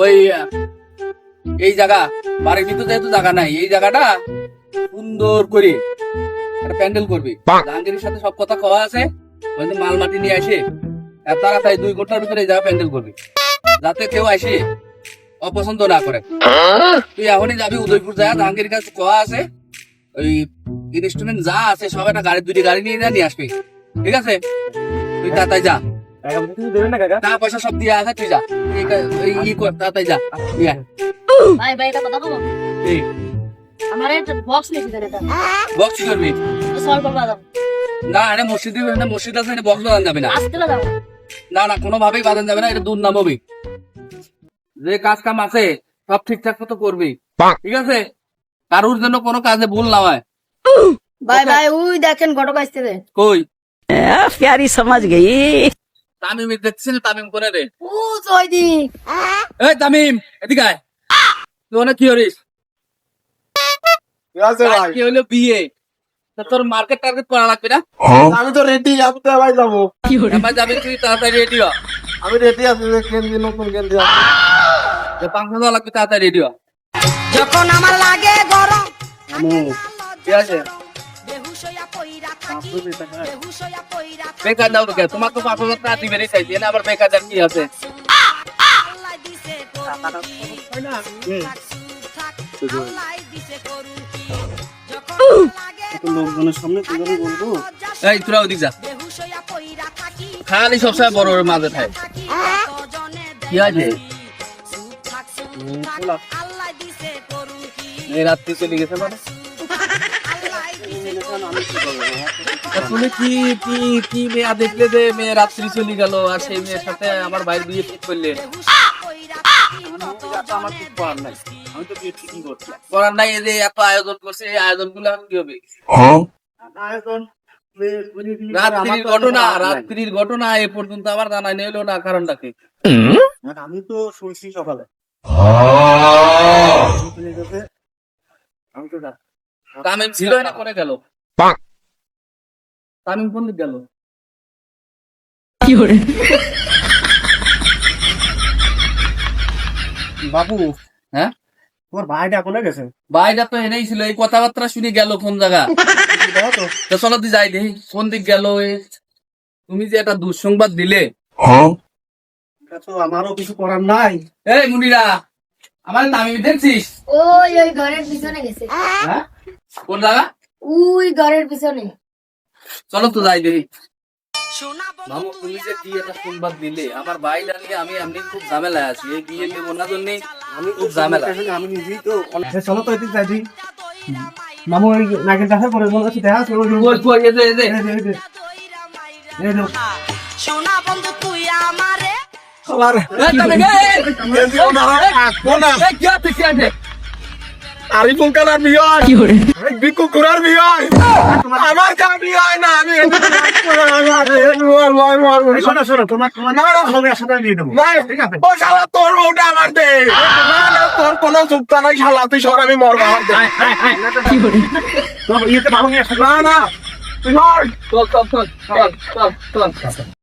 ওই এই জায়গা বাড়ির ভিতরে যেহেতু জায়গা নাই এই জায়গাটা সুন্দর করে একটা প্যান্ডেল করবি। জাহাঙ্গীরের সাথে সব কথা কওয়া আছে ওই মাল মাটি নিয়ে আসে তাড়াতাড়ি দুই ঘণ্টার ভিতরে এই জায়গা প্যান্ডেল করবি। যাতে কেউ আসে অপছন্দ না করে। তুই এখনই যাবি উদয়পুর যায় জাহাঙ্গীরের কাছে কওয়া আছে ওই ইনস্ট্রুমেন্ট যা আছে সব একটা গাড়ি দুটি গাড়ি নিয়ে নিয়ে আসবি। ঠিক আছে? তুই তাড়াতাড়ি যা। টাকা পয়সা সব দিয়ে আছে তুই যা। এই কা- এই ই কর তাড়াতাড়ি যা। ভাই ভাই এটা কথা বলো। আমার একটা বক্স নিয়েছি দেন বক্স করবি? সলভ করবা দাও না মসজিদে মসজিদ আছে এটা বক্স বাঁধান যাবে না। না না কোনোভাবেই যাবে না এটা দূর নামবি। যে কাজ কাম আছে সব ঠিকঠাক মতো করবি। ঠিক আছে? কারোর জন্য কোনো কাজে ভুল না হয়। ভাই ভাই ওই দেখেন ঘটক আসতে দে কই? প্যারি সমাজ গেই তামিম দেখছেন তামিম করে রে? ও জয়দি এই তামিম এদিকে আয়। তুই অনেক কি হরিস কি হলো বিয়ে? তোর মার্কেট টার্গেট করা লাগবে না? হ্যাঁ। আমি তো রেডি আমি তো এবার যাব। এবার যাবি তুই তাড়াতাড়ি রেডি হ। আমি রেডি আছি কেন্দ্রীয় নতুন কেন্দ্রীয় পাঁচ হাজার লাগবে তাড়াতাড়ি রেডি হ। যখন আমার লাগে গরম ঠিক আছে। বেকার দাও তো? তোমার তো পাঁচ হাজার টাকা দিবে চাইছি না আবার বেকার দাম কি আছে? লোকজনের সামনে কি করে বলব? এই তোরা ওদিক যা। খালি সবসময় বড় বড় মাঝে থাকে কি আছে? এই রাত্রি চলে গেছে মানে? কি কি কি মেয়া দেখলে যে মেয়ে রাত্রি চলে গেল আর সেই মেয়ের সাথে আমার ভাইয়ের বিয়ে ঠিক করলে? আমার করার নাই আমি তো বিয়ে ঠিকই করছি করার নাই যে এত আয়োজন করছে এই আয়োজনগুলো কি হবে? আয়োজন পরে আমার রাত্রির ঘটনা রাত্রির ঘটনা এ পর্যন্ত আমার জানা নেই হলো না কারণটা কি আমি তো শুনছি সকালে। আমি তো ছিল না করে গেল। তামিম কোন দিক গেল। বাবু হ্যাঁ? তোমার ভাইটা কোনে গেছে? বাইরে তো এনেই ছিল এই কথাবার্তা শুনে গেল কোন জায়গা? তো চলো তুই যাই দেখি কোন দিক গেল তুমি যে একটা দুঃসংবাদ দিলে। তো আমারও কিছু করার নাই। এই মুনিরা আমার নামি দেখছিস? ওই ওই ঘরের পিছনে গেছে। হ্যাঁ? কোন জায়গা? ওই ঘরের পিছনে চলো তো যাই দেখি মামু তুমি যে কি একটা সংবাদ দিলে আমার ভাই নিয়ে আমি এমনি খুব ঝামেলায় আছি এই বিয়ে নেব না জন্য আমি খুব ঝামেলা আমি নিজেই তো চলো তো এদিক যাই মামু ওই নাকের দেখা করে মনে হচ্ছে দেখা চলো কই, কই, এই যে, এই যে। এই যে সোনা বন্ধু তুই আমারে আমার এই গেঞ্জি ওনা ওনা এই, কি আছে, কি আছে? আরি ফুলকানার বিয়ে হয়। বিকু কুরার বিয়ে হয়। আমার কা বিয়ে হয় না? আমি শোনো শোনো তোমার তোমার হবে সাথে নিয়ে দেবো। ও শালা তোর বউটা আমার দে। তোর কোনো যুক্তা নাই শালা। তুই সর আমি মরবো আমার দে। না না। তুই সর। চল, চল, চল, চল, চল, চল।